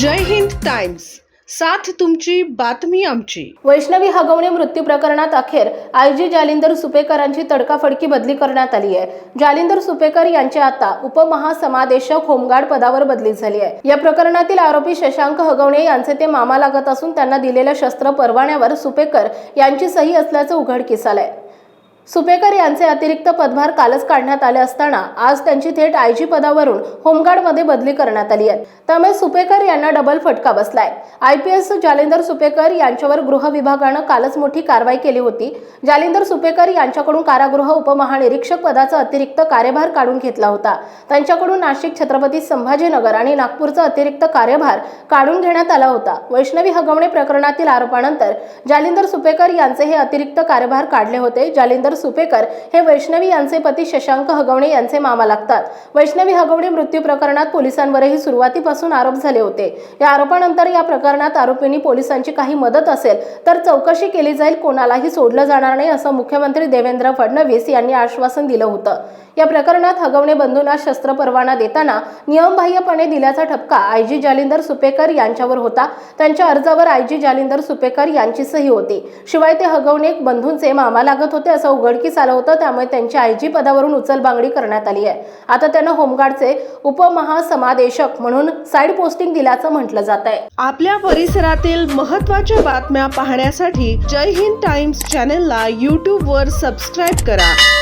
जय Hind Times साथ तुमची बातमी आमची. वैष्णवी हगवणे मृत्यू प्रकरणात अखेर आय जी जालिंदर सुपेकरांची तडकाफडकी बदली करण्यात आली आहे. जालिंदर सुपेकर यांची आता उपमहासमादेशक होमगार्ड पदावर बदली झाली आहे. या प्रकरणातील आरोपी शशांक हगवणे यांचे ते मामा लागत असून त्यांना दिलेल्या शस्त्र परवान्यावर सुपेकर यांची सही असल्याचं उघडकीस आलंय. सुपेकर यांचे अतिरिक्त पदभार कालच काढण्यात आले असताना आज त्यांची थेट आयजी पदावरून होमगार्डमध्ये बदली करण्यात आली आहे. त्यामुळे सुपेकर यांना डबल फटका बसलाय. I P S Jalindar Supekar यांच्यावर गृह विभागानं कालच मोठी कारवाई केली होती. जालिंदर सुपेकर यांच्याकडून कारागृह उपमहानिरीक्षक पदाचा अतिरिक्त कार्यभार काढून घेतला होता. त्यांच्याकडून नाशिक छत्रपती संभाजीनगर आणि नागपूरचा अतिरिक्त कार्यभार काढून घेण्यात आला होता. वैष्णवी हगवणे प्रकरणातील आरोपानंतर जालिंदर सुपेकर यांचे हे अतिरिक्त कार्यभार काढले होते. जालिंदर सुपेकर हे वैष्णवी यांचे पती शशांक हगवणे यांचे मामा लागतात. वैष्णवी हगवणे मृत्यू प्रकरणात पोलिसांवरही सुरुवातीपासून आरोप झाले होते. या आरोपानंतर या प्रकरणात आरोपींनी पोलिसांची काही मदत असेल तर चौकशी केली जाईल कोणालाही सोडलं जाणार नाही असं मुख्यमंत्री देवेंद्र फडणवीस यांनी आश्वासन दिलं होतं. या प्रकरणात हगवणे बंधूंना शस्त्र परवाना देताना नियमबाह्यपणे दिल्याचा ठपका आयजी जालिंदर सुपेकर यांच्यावर होता. त्यांच्या अर्जावर आयजी जालिंदर सुपेकर यांची सही होती. शिवाय ते हगवणे बंधूंचे मामा लागत होते असं उघडकीस आलं होतं त्यामुळे त्यांची आयजी पदावरून उचलबांगडी करण्यात आली आहे. आता त्यांना होमगार्डचे उपमहासमादेशक म्हणून साईड पोस्टिंग दिल्याचं म्हटलं जात आहे. आपल्या परिसरातील महत्त्वाच्या बातम्या पाहण्यासाठी जय हिंद टाइम्स चॅनलला यूट्यूबवर सबस्क्राईब करा.